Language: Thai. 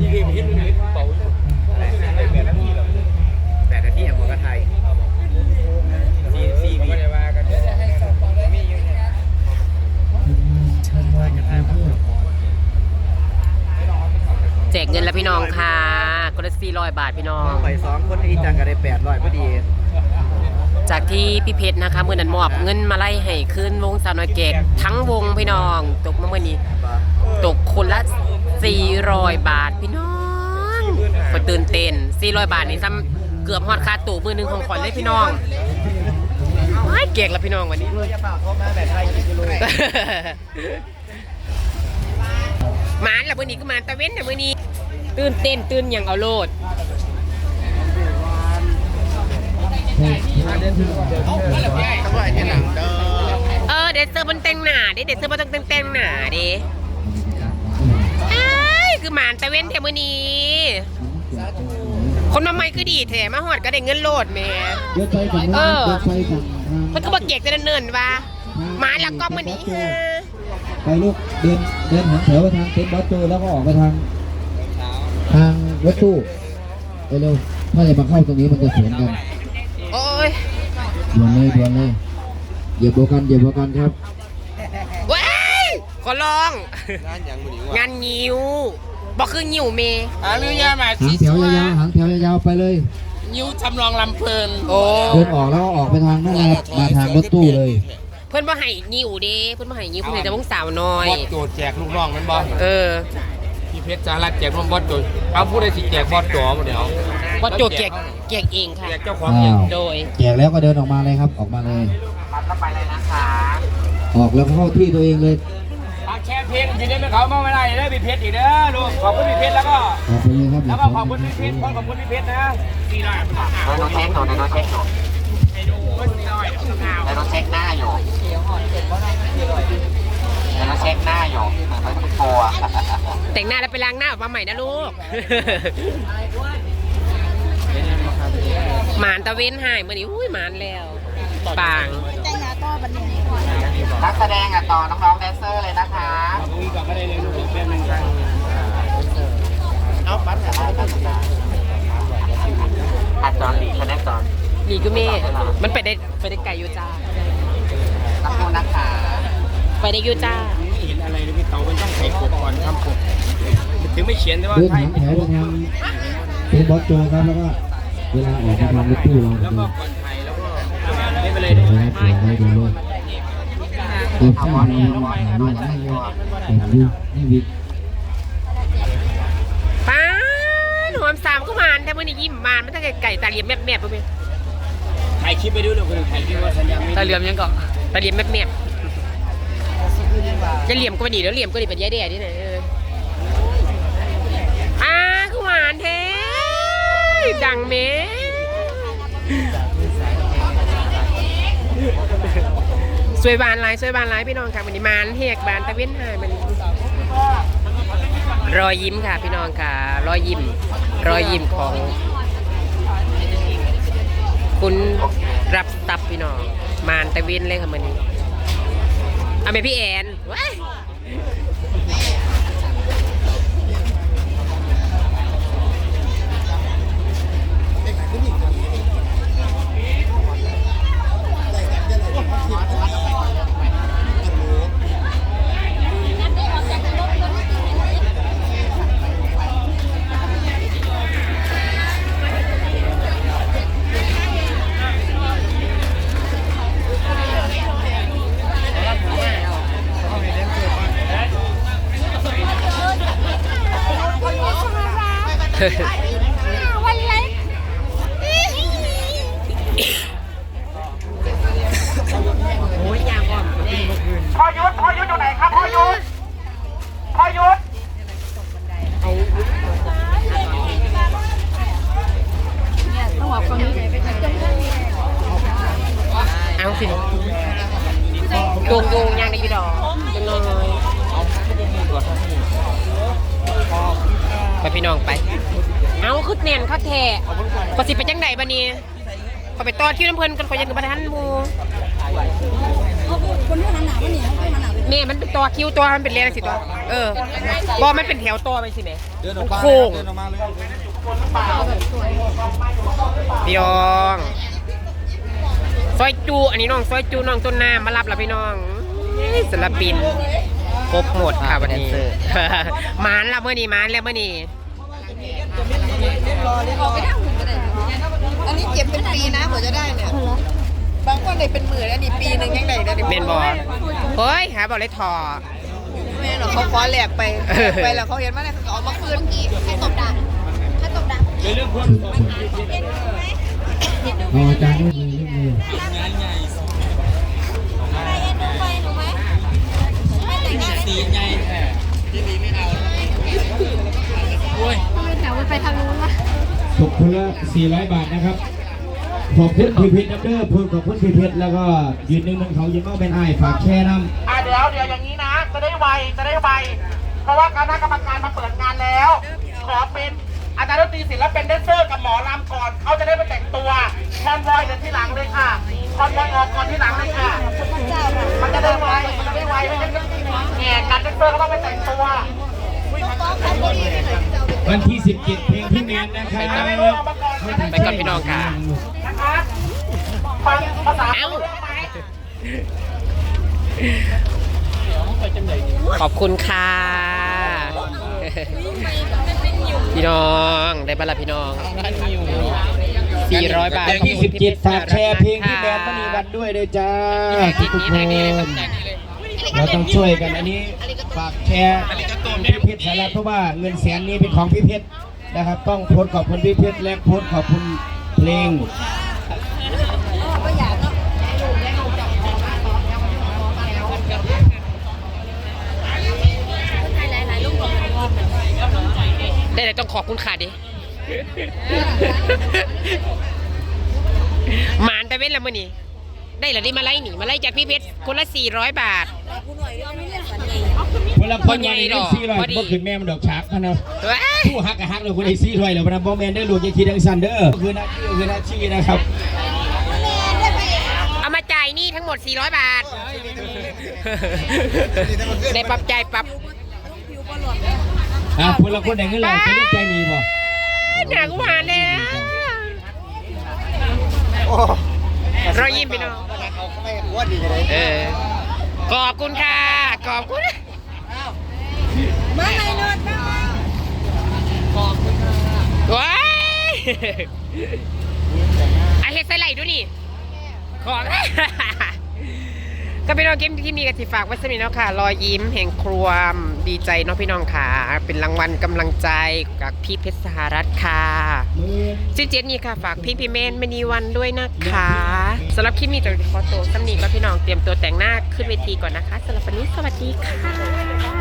นี่คือเห็นเห็นเป่าอยู่แปดนาทีแล้วแปดนาทีอย่างหัวกระไทยซีซีบีแจกเงินแล้วพี่น้องค่ะคนละสี่ร้อยบาทพี่น้องไปสองคนที่จังกันได้แปดร้อยพอดี จากที่พี่เพชรนะคะเมื่อนั้นมอบเงินมาไล่ให้ขึ้นวงสาวน้อยแกกทั้งวงพี่น้อง ตกมาเมื่อนี้ ตกคนละ 400 บาทพี่น้องก็ตื่นเต้น 400 บาทนี่ซ้ำเกือบฮอดค่าตู้มือหนึ่งของขวัญเลยพี่น้องไม่เก่งล้วพี่น้องวันนี้จะเปล่าเขามาแบบไทยกิโลหมานละมื่อนี้ก็มานตะเว้นแต่มื่อนี้ ตื่นเต้นตื่นอย่างเอาโลด ทั้งวันที่หลังเด้อเออเดซเซอร์มันแต่งหนาเด้เดซเซอร์มันต้องแต่งแต่งหนาด้เอ้ยคือหมานตะเว้นแถวมื่อนี้ คนมาใหม่คือดีแถมาหอดก็ได้เงินโลดแหม่ เดินไปฝั่งนู้นเออ เดินไปฝั่งทางมันก็บอกเก็กจะเนินๆว่าหมาแล้วก็มือนี้ฮะไปลูกเดินเดินหันแถวไปทางเต็นท์บอสโจแล้วก็ออกไปทาง ทางรถตู้ไปเร็วถ้าจะมาเข้าตรงนี้มันจะสวนกัน ด่วนเลยด่วนเลยเหยียบโบกันเหยียบโบกันครับว้ายขอลอง งานอย่างมือนี้งานงิ้วบอกคืองิ้วเมอาลุยามาหางแถวยาวๆหางแถวยาวๆไปเลยยิ้วจำลองลำเพลินโอ้เดินออกแล้วก็ออกไปทางนั่นนะครับมาทางรถตู้เลย เพื่อนบ่ให้งิ้วเด้เพื่อนบ่ให้งิ้วเพื่อนให้แต่วงสาวน้อย บอสโจดแจกลูกน้องมันบอสเออ พี่เพชรสารัตแจกลูกบอสโจดเอาผู้ใดสิแจกบอสโจมาเดี๋ยว พอโจกเกียกเกียกเองค่ะแจกเจ้าของเองอ้าวโดย แจกแล้วก็เดินออกมาเลยครับ ออกมาเลยรับไปเลยนะคะออกแล้วก็เข้าที่ตัวเองเลยฝากแชร์เพลงทีนี้ไม่เขามาไม่ได้เด้อพี่เพชรอีกเด้อลูกขอบคุณพี่เพชรแล้วก็ ออกไปเลยครับแล้วก็ขอบคุณพี่เพชรขอบคุณพี่เพชรนะสี่ร้อยบาทไดโนเช็คหนูไดโนเช็คหนูไดโนเช็คหน้าอยู่ไดโนเช็คหน้าอยู่เหมือนเป็นตัวแต่งหน้าแล้วไปล้างหน้าออกมาใหม่นะลูก หมานตะเว้นหายเมื่อนี้อุ้ยหมานแล้วปางนักแสดงอะต่อน้องๆแดนเซอร์เลยนะคะคุยกับไม่ได้เลยลูกแป๊บนึงครับเอาบัตรอะอัดจอนดีคะแนนจอนนี่ก็เม่มันไปได้ไปได้ไก่อยูจ้านักพูนะคะไปได้อยูจ้าเห็นอะไรเลยพี่เต๋ามันต้องใส่กบก่อนทำกบถึงไม่เขียนแต่ว่าเดินไทยหางแถวไปทางเต็นท์บอสโจครับแล้วก็ เวลาออกมาทางรถตู้เราแล้วดูก็ก่อนไทยแล้วก็ไม่เป็นไรเดี๋ยวเลยนะเดี๋ยวไว้ดูเลยเดี๋ยวข้าวมีถ่ายรูปให้เลยแต่งรูปให้วิกป้าหนูอมสามก็หมานแต่เมื่อนี้ยิ้มหมานมันตั้งไก่ไก่ตาเหลี่ยมแมบแมบๆไปไหมถ่ายคลิปไปดูเลยคนถ่ายคลิปว่าสัญญาณไม่ตาเหลี่ยมยังก่อนตาเหลี่ยมแมบแมบจะเหลี่ยมก็ไม่ดีแล้วเหลี่ยมก็ดีเป็นยายแด่ที่ไหนเอออ้าก็หวานแท้ ดังเมสวยบานหลสวยบานหลพี่น้องค่ะวันนี้มานเฮกบานตะเว้นหายมันรอยยิ้มค่ะพี่น้องค่ะ รอยยิ้ม รอยยิ้มของ คุณรับทรัพย์พี่น้อง มานตะเวนเลยค่ะมันนี้เอาไปพี่แอนว้า ยโอ้ยยางก่อนพ่อยุทธพ่อยุทธอยู่ไหนครับพ่อยุทธพ่อยุทธเอาสิโยงโยงยางได้อยี่ดอกจังเลย ไปพี่น้องไป เอาคือเนียนเขาแท้ปสิไปจังไหนบ้านี้ขอไปต้อนคิวน้ำเพลินกันขอยังกับประธานหมูคนที่หันหนามันหนีคนที่หันหนาเป็นแม่มันเป็นตัวคิวตัวมันเป็นเรียงสิตัวเออ บอมันเป็นแถวตัวไปสิแม่มันโค้งพี่น้องซอยจู อันนี้น้องซอยจูน้องต้นน้ำมารับแล้วพี่น้องอื้อศิลปิน ครบหมดค่ะวันนี้หมานแล้วเมื่อนี้หมานแล้วเมื่อนี้อันนี้เก็บเป็นปีนะกว่าจะได้เนี่ย บางคนได้เป็นหมื่นอันนี้ปีหนึ่งยังได้ได้เมนบอเฮ้ยหาบอกเลยถอแม่หรอเขาคว้าแหลกไปไปแล้วเขาเห็นว่าอะไรเขาเอามาคืนกี้ให้ตบดังให้ตบดังเอาอาจารย์ด้วยมือด้วยมื ตกคนละ 400 บาทนะครับ ขอบคุณพีพชรดับเดอร์เพิ่มขอบคุณพีพชรแล้วก็ยืนหนึ่งหนึ่งเขายืนมาเป็นไอ้ฝากแช่น้ำอะเดี๋ยวเดี๋ยวอย่างนี้นะ จะได้ไวจะได้ไวเพราะว่าคณะกรรมการมาเปิดงานแล้ว ขอเป็นอาจารย์ดนตรีศิลป์เป็นแดนเซอร์กับหมอลำก่อนเขาจะได้ไปแต่งตัวคอนวอยเดินที่หลังเลยค่ะคอนวอยออกก่อนที่หลังเลยค่ะ มันจะได้ไวมันจะได้ไวไม่งั้นแง่การแดนเซอร์ก็ต้องไปแต่งตัว วันที่ 17 เพลงพี่แมนนะครับไปก่อนพี่น้องค่ะนะคะฟังภาษาเอ้ารู้เรื่องไหมขอบคุณค่ะพี่น้องได้บัลละพี่น้อง400บาทวันที่ 17ฝากแชร์เพลงพี่แมนมณีวันด้วยเลยจ้าทุกคน เราต้องช่วยกันอันนี้ฝากแชร์พี่เพชรสาระเพราะว่าเงินแสนนี้เป็นของพี่เพชรนะครับ ต้องโพสขอบคุณพี่เพชรและโพสขอบคุณเพลงได้เลยต้องขอบคุณค่ะดิมานไปเว้นละมือนี่ ได้เหรอดิมาไล่หนีมาไล่จากพี่เพชรคนละ400บาทพลังคนบ่ใหญ่วันนี้ดได้อกสี่ร้อยบ่ดี บ่ขึ้นแม่มันดอกฉากพะนะเฮ้ยผู้ฮักกับฮักเลยคนได้สี่ร้อยแล้วพะนะบ่แมนได้ลูกยังคิดดังสันเด้อคือหน้าที่คือหน้าที่นะครับเอามาจ่ายหนี่ทั้งหมด 400 บาท ได้ปรับใจายปรับอะพลังคนไหนเงินเราจะได้ใจดีบ่หนักหวานเลยนะ รอยยิ้มพี่น้องเออขอบคุณค่ะ ขอบคุณมาไงเนิร์ดมาว้ายไอเฮ็ดใส่ไหลดูนี่ ของ ก็พี่น้องเกมที่มีกติฝากไว้สมิเนาะค่ะ รอยยิ้มแห่งครวมดีใจเนาะพี่น้องค่ะ เป็นรางวัลกำลังใจจากพี่เพชรสหรัฐค่ะมือชื่อเจนนี่ค่ะฝากพี่พี่เมนมณีวันด้วยนะคะสำหรับคลิปนี้จะขอตัวสำนีก็พี่น้องเตรียมตัวแต่งหน้าขึ้นเวทีก่อนนะคะสำหรับวันนี้สวัสดีค่ะ